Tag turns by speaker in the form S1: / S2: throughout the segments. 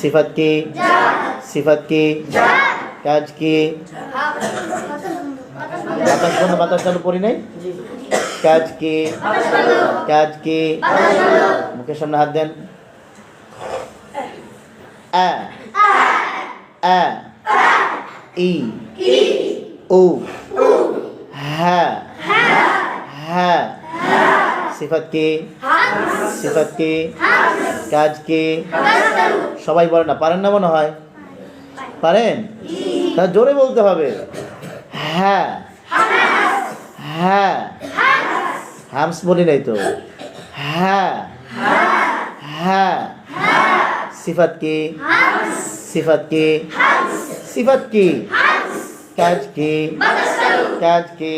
S1: সিফাত কি সিফাত কি কাজ কি বাতাস বন্ধ বাতাস চালু পড়ি নাই কাজ কি কাজ কি মুখের সামনে হাত দেন আ আ ই উ হ্যাঁ হ্যাঁ সিফাত কি সিফাত কি কাজ কি সবাই বলে না, পারেন না মনে হয়? পারেন? তা জোরে বলতে হবে। হ্যাঁ। হ্যাঁ। হামস বলি নাই তো? হ্যাঁ। হ্যাঁ। সিফাত কি? সিফাত কি? সিফাত কি? কাজ কি? কাজ কি?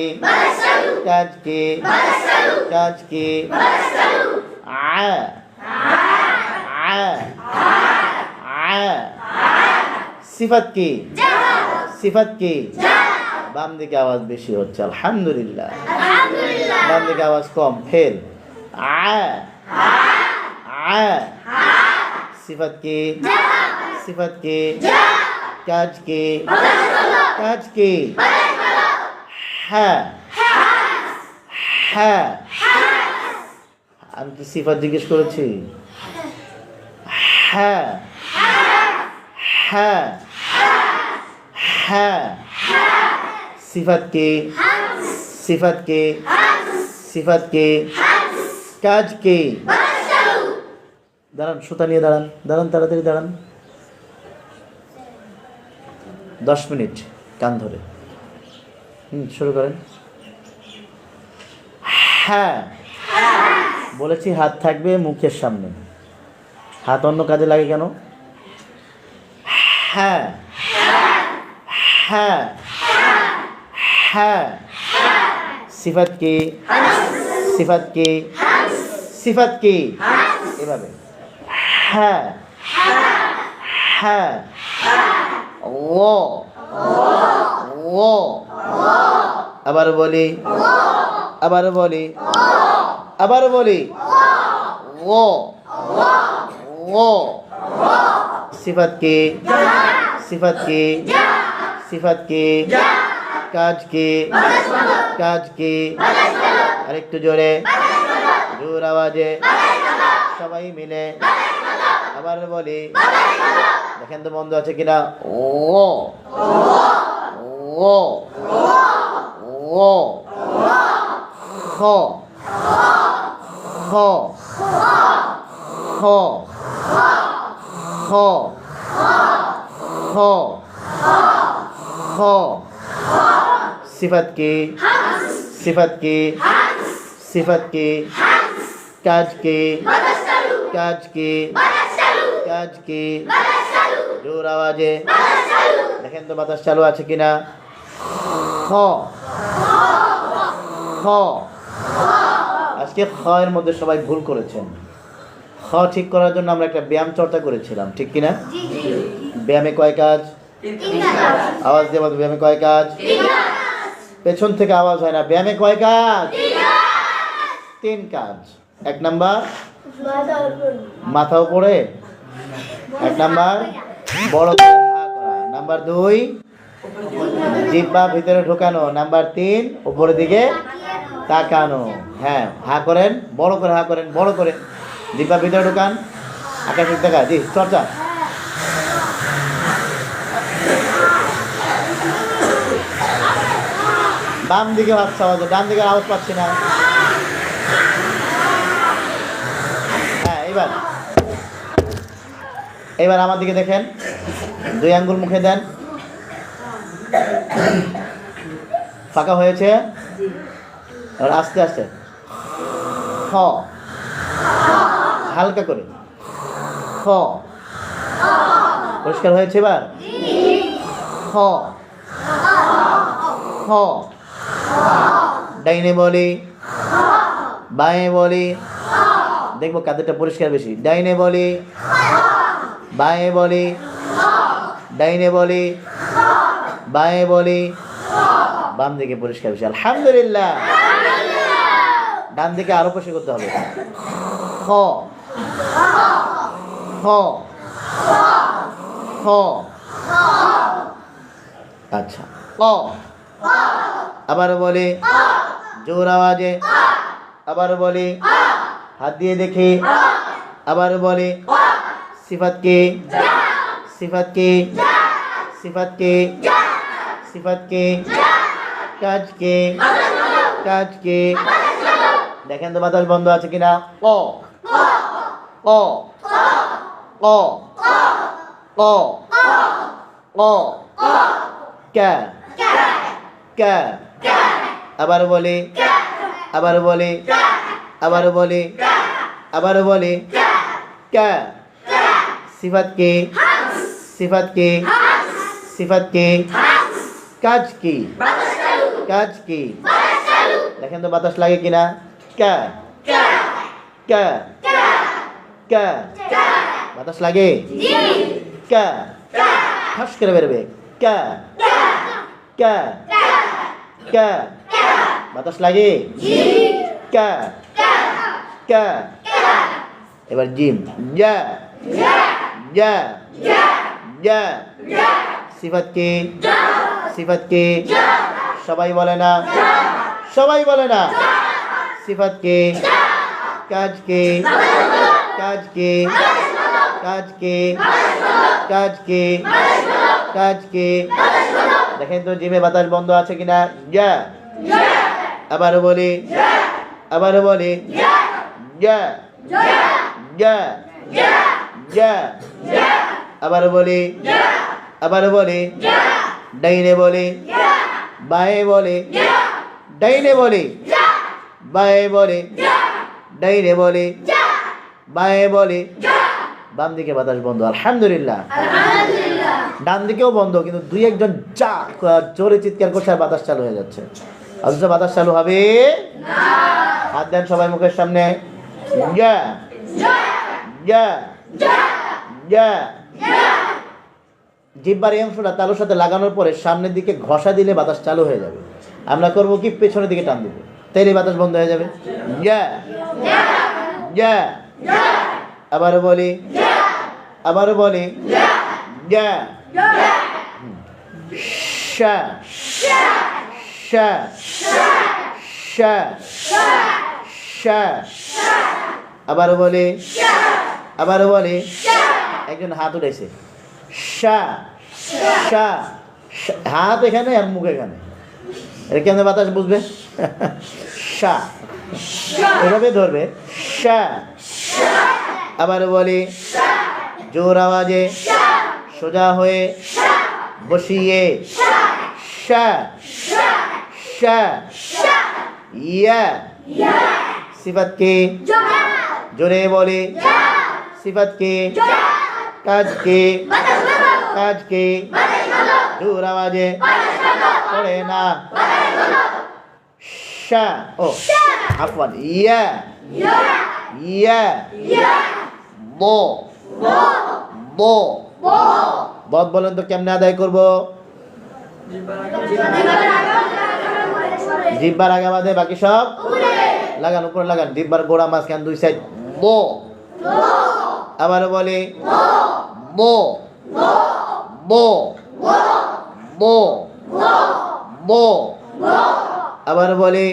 S1: কাজ কি? কাজ কি? আ। সিফাত কি সিফাত কি বাম দিকে আওয়াজ বেশি হচ্ছে আলহামদুলিল্লাহ। ডান দিকে আওয়াজ কম ফেল। সিফাত কি সিফাত কি কাজ কি কাজ কি হ্যাঁ। হ্যাঁ। আমি কি সিফাত জিজ্ঞেস করেছি। হ্যাঁ। হ্যাঁ। হ্যাঁ। সিফাত কি সিফাত কি কাজ কি দাঁড়ান, সুতা নিয়ে দাঁড়ান। দাঁড়ান, তাড়াতাড়ি দাঁড়ান। দশ মিনিট কান ধরে। হুম, শুরু করেন। হ্যাঁ। বলেছি হাত থাকবে মুখের সামনে। হাত অন্য কাজে লাগে কেন? হ্যাঁ। হ্যাঁ। হ্যাঁ। সিফাত কি? সিফাত কি? সিফাত কি? এভাবে। হ্যাঁ। হ্যাঁ। ও। ও। আবার বলি। আবার বলি। আবার বলি। ও। ও। সিফাত কি? সিফাত কি? সিফাত কি? কাজ কি? কাজ কি? আরেকটু জোরে। জোর আওয়াজে। সবাই মিলে আবার বলি। দেখেন তো বন্ধ আছে কিনা? ও। ও। ও। খ খ খ খ। খ। খ। সিফাত সিফাত কি? সিফাত কি? কাজ কি? কাজ কি? জোর আওয়াজে। দেখেন তো বাতাস চালু আছে কিনা? খ। খ। আজকে খ এর মধ্যে সবাই ভুল করেছেন। খ ঠিক করার জন্য আমরা একটা ব্যায়াম চর্চা করেছিলাম ঠিক কিনা? ব্যায়ামে কয় কাজ? আওয়াজ দিয়ে বলতে ব্যায়ামে কয় কাজ? পেছন থেকে আওয়াজ হয় না ব্যায়ামে কয় কাজ? তিন কাজ। এক নাম্বার? মাথা উপরে। এক নাম্বার? বড় করে হা করা নাম্বার দুই? জিব্বা ভিতরে ঢোকানো। নাম্বার তিন? উপরের দিকে তাকানো। হ্যাঁ হা করেন বড় করে হা করেন বড় করে। জিব্বা ভিতরে ঢুকান। আকাশের দেখা জি চর্চা। বাম দিকে বাচ্চা আওয়াজ ডান দিকে আওয়াজ পাচ্ছি না। হ্যাঁ এবার এবার আমার দিকে দেখেন। দুই আঙ্গুল মুখে দেন। ফাঁকা হয়েছে। এবার আস্তে আস্তে। খ হালকা করে খ। পরিষ্কার হয়েছে এবার? খ। খ। ডাইনে বলি। বাঁয়ে বলি। দেখব কাদেরটা পরিষ্কার বেশি। ডাইনে বলি। বাঁয়ে বলি। ডাইনে বলি। বাঁয়ে বলি। বাম দিকে পরিষ্কার বেশি। আলহামদুলিল্লাহ। ডান দিকে আরও পরিষ্কার করতে হবে। খ। খ খ আচ্ছা। ক আবার বলি। জোর আওয়াজে। আবার বলি। হাত দিয়ে দেখি। আবার বলি। সিফাত কে? সিফাত কে? সিফাত কে? সিফাত কে? কাজ কে? কাজ কে? দেখেন তো বাতাস বন্ধ আছে কিনা? ক ক ক। ক। ক। কা। কা। আবার বলি। আবার বলি। আবার বলি। আবার বলি। কা। সিফাত কে? সিফাত কে? সিফাত কে? কাজ কি? কাজ কি? দেখেন তো বাতাস লাগে কিনা? কা। কা। কা। বাতাস লাগে? কা? ঠাস করে বেরোবে। কা? কা? কা? বাতাস লাগে? কা? কা? এবার জিম। যা যা যা সিফাত কে? সিফাত কে? সবাই বলে না। সবাই বলে না। সিফাত কে? কাজ কে? কাজ কে? কাজ কে কাজ কে কাজ কে দেখেন তো জিমে বাতাস বন্ধ আছে কিনা? যা আবার বলি আবার বলি যা যা যা আবার বলি আবার বলি, ডাইনে বলি, বায়ে বলি, ডাইনে বলি, বায়ে বলি, ডাইনে বলি, বায়ে বলি বাম দিকে বাতাস বন্ধ আলহামদুলিল্লাহ। ডান দিকেও বন্ধ কিন্তু দুই একজন যা জোরে চিৎকার করছে আর বাতাস চালু হয়ে যাচ্ছে। অথচ বাতাস চালু হবে? হাত দেন সবাই মুখের সামনে। জিব্বার অংশটা তালুর সাথে লাগানোর পরে সামনের দিকে ঘষা দিলে বাতাস চালু হয়ে যাবে। আমরা করব কি? পেছনের দিকে টান দিব। তাইলে বাতাস বন্ধ হয়ে যাবে। যা যা আবার বলে আবার বলে আবার বলি আবার বলি, একজন হাত উঠেছে। হাত এখানে আর মুখ এখানে। এটা কেমন বাতাস বুঝবে? এভাবে ধরবে। শা। আবার বলি, জোর আওয়াজে সোজা হয়ে বসিয়ে, শা শা, ইয়া সিফাত কে জোরে বলে সিফাত কে কাজ কে কাজ কে জোর আওয়াজে পড়ে না। ও, আফওয়ান, ইয়া ইয়া বো। বো। বদ বলেন তো কেমনে আদায় করব? জিব্বার আগে বাদে বাকি সব? লাগান উপরে লাগান। জিব্বার গোড়া মাঝখান দুই সাইড বো। আবার বলি। বো। বো। বো। বো। আবার বলি।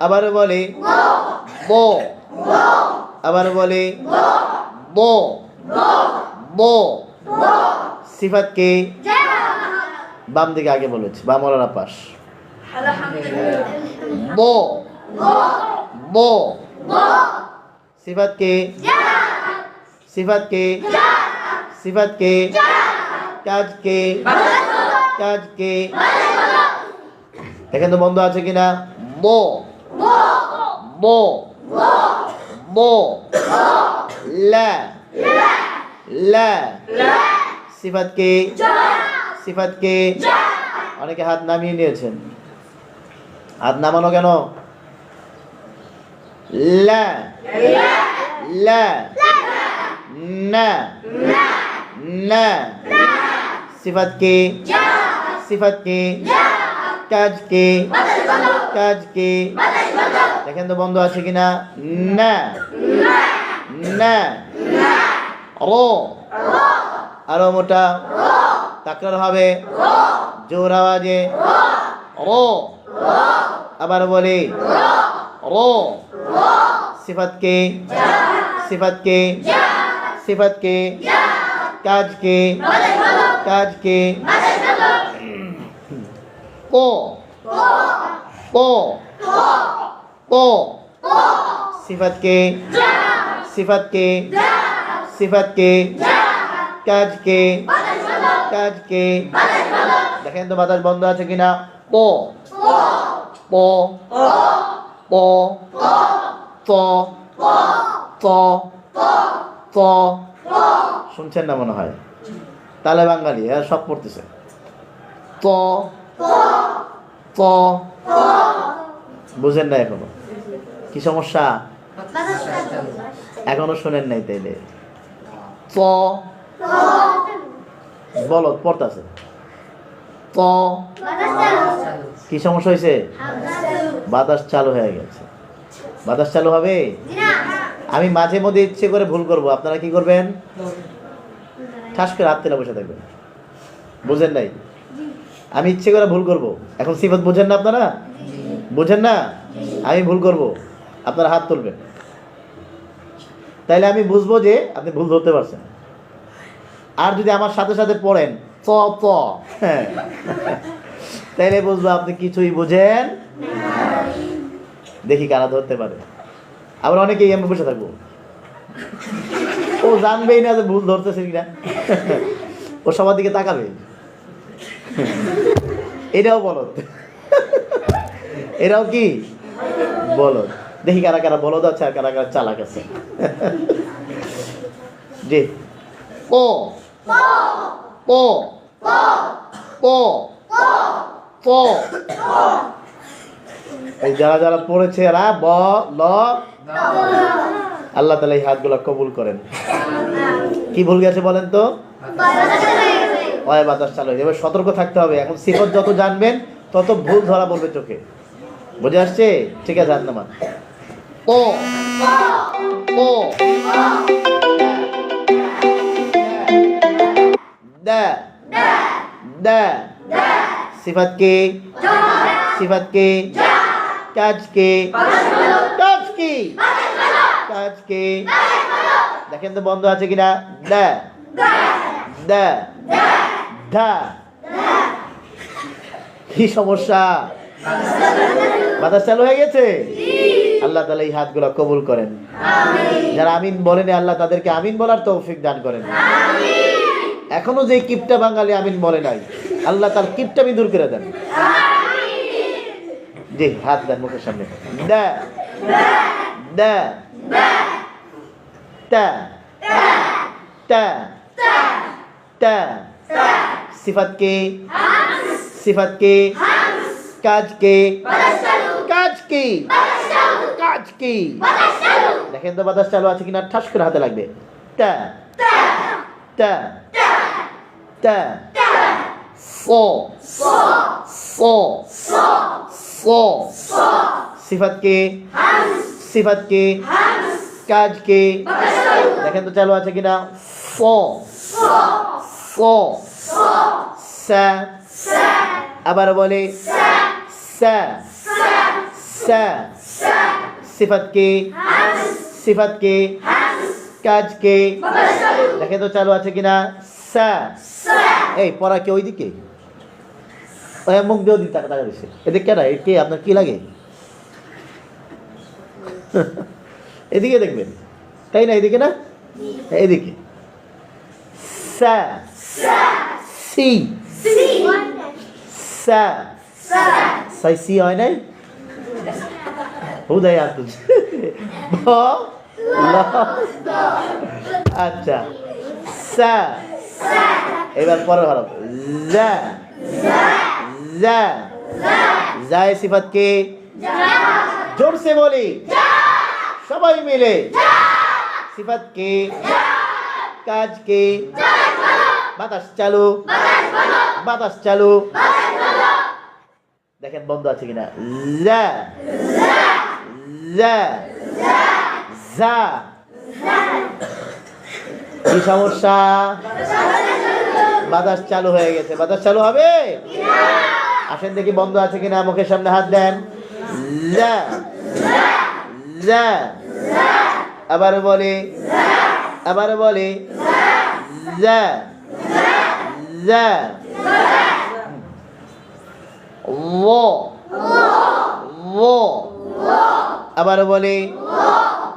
S1: আবার বলি। বো। আবার বলি। বো বো সিফাত কে বাম দিকে আগে বলেছি বামলার পাশ বো বো সিফাত কে সিফাত কে সিফাত কে কাজ কে কাজ কে দেখেন তো বন্ধ আছে কিনা বো বো বো লা। লা। সিফাত কে? সিফাত কে? অনেকে হাত নামিয়ে নিয়েছেন। হাত নামানো কেন? লা। লা। না। না। সিফাত কে? সিফাত কে? কাজ কে? কাজ কে? দেখেন তো বন্ধ আছে কিনা? না। না। রো। আরও মোটা। তাকরার হবে। জোর আওয়াজে। রো। আবার বলি। রো। সিফাত কে সিফাত কে কে। কাজ কে। কাজ কে। কো সিফাত কে সিফাত কে কাজ কে কাজ কে দেখেন তো বাতাস বন্ধ আছে কিনা পো প প ত ত ত শুনছেন না মনে হয়? তালে বাঙালি হ্যাঁ সব পড়তেছে। ত ত বুঝেন না এখনও। কি সমস্যা? এখনও শোনেন নাই তাইলে। ত বলো পড়তেছে। ত কি সমস্যা হয়েছে বাতাস চালু হয়ে গেছে। বাতাস চালু হবে? আমি মাঝে মধ্যে ইচ্ছে করে ভুল করব। আপনারা কি করবেন? ঠাস করে হাত তেলা বসে থাকবেন। বুঝেন নাই? আমি ইচ্ছে করে ভুল করব। এখন সিফত বুঝেন না আপনারা? বুঝেন না? আমি ভুল করব। আপনারা হাত তুলবেন। তাইলে আমি বুঝব যে আপনি ভুল ধরতে পারছেন। আর যদি আমার সাথে সাথে পড়েন ত ত হ্যাঁ। তাইলে বুঝব আপনি কিছুই বুঝেন দেখি কারা ধরতে পারে। আবার অনেকেই আমি বসে থাকব। ও জানবেই না যে ভুল ধরতেছে কিনা। ও সবার দিকে তাকাবে। এটাও বলদ। এরাও কি? বলদ। দেখি কারা কারা বলদ আছে আর কারা কারা চালাক আছে। জি। ও ও ও ও এই যারা যারা পড়েছে এরা ব ল। আল্লাহ তালা এই হাতগুলো কবুল করেন। কি ভুল গেছে বলেন তো? হয় বাতাস চালু যাবে সতর্ক থাকতে হবে। এখন সিফত যত জানবেন তত ভুল ধরা পড়বে চোখে। বুঝে আসছে? ঠিক আছে, হাত নামান। ও। ও। সিফাত কে? সিফাত কে? কাজ কে? কাজ কি? কাজ কে? দেখেন তো বন্ধ আছে কিনা? দা। দা। ধা। কি সমস্যা? বাতাস চালু হয়ে গেছে? আল্লাহ তালা এই হাতগুলো কবুল করেন। যারা আমিন বলেন আল্লাহ তাদেরকে আমিন বলার তৌফিক দান করেন। এখনও যে কিপটা বাঙালি আমিন বলে নাই আল্লাহ তার কিপটামি দূর করে দেন। জি হাত দেন মুখের সামনে। দা। দা। তা। তা। তা। সিফাত কে? সিফাত কে? কাজ কে? কি কাজ কি দেখেন তো বাতাস চালু আছে কিনা, ঠাস করে হাতে লাগবে। টা। টা। টা। ফো ফো ফো সিফাত কে সিফাত কে কাজ কে দেখেন তো চালু আছে কিনা ফো সা। আবার বলে, সা। সা সিফাত কে সিফাত কে কাজ কে দেখে তো চালু আছে কিনা? সা এই পড়া কে ওইদিকে ওই মুখ দিয়ে ওদিকে টাকা টাকা দিচ্ছে এদিকে কেনা? কে? আপনার কি লাগে? এদিকে দেখবেন। তাই না? এদিকে না? এদিকে। সা। সি। সা। সাই সি হয় নাই? ল আচ্ছা। সা, এবার পরের হরফ। জা জা জায় সিফাত কে? জোরসে বলি। সবাই মিলে। সিফাত কে? কাজ কে? বাতাস চালু। বাতাস চালু। দেখেন বন্ধ আছে কিনা। কি সমস্যা? বাতাস চালু হয়ে গেছে। বাতাস চালু হবে? আসেন দেখি বন্ধ আছে কিনা, মুখের সামনে হাত দেন। আবার বলি। আবার বলি। লা লা ও। ও। আবার বলে।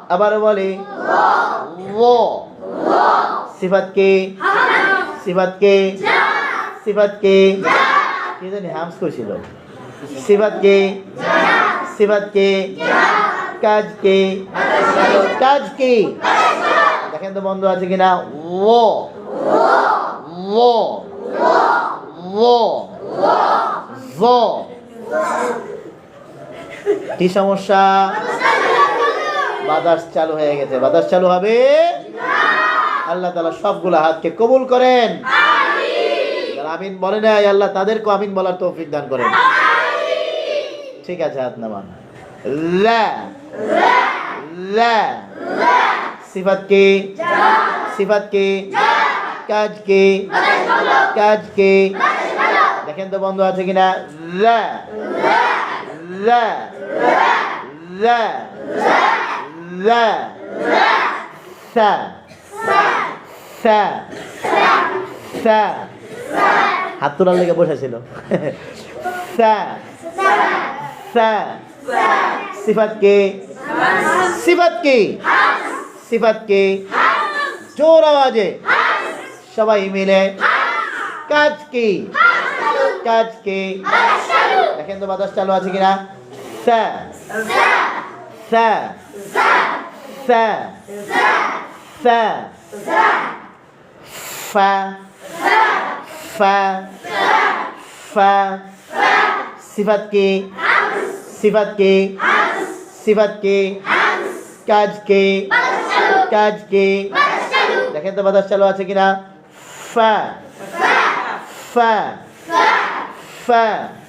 S1: আবার বলে। ও। সিফাত কি? সিফাত কি? জানি হামস করছিল। সিফাত কি? সিফাত কি? কাজ কি? কাজ কি? দেখেন তো বন্ধ আছে কিনা। ও। ও। ও। কি সমস্যা? বাতাস চালু হয়ে গেছে। বাতাস চালু হবে? আল্লাহ তালা সবগুলো হাতকে কবুল করেন। আমিন বলে নাই, আল্লাহ তাদেরকে আমিন বলার তৌফিক দান করেন। ঠিক আছে, হাত নামান। সিফাত কি? সিফাত কি? কাজ কি? কাজ কি? দেখেন তো বন্ধ আছে কিনা? হাত তোলার লেগে বসেছিল সিফাত কি? কি? কি? জোর আওয়াজে। সবাই মিলে কাজ কি? কাজ কি দেখেন তো বাতাস চালু আছে কিনা সা সা সা সা ফা ফা ফা সিফাত কি সিফাত কি সিফাত কি কাজ কি কাজ কি দেখেন তো বাতাস চালু আছে কিনা ফা ফা fair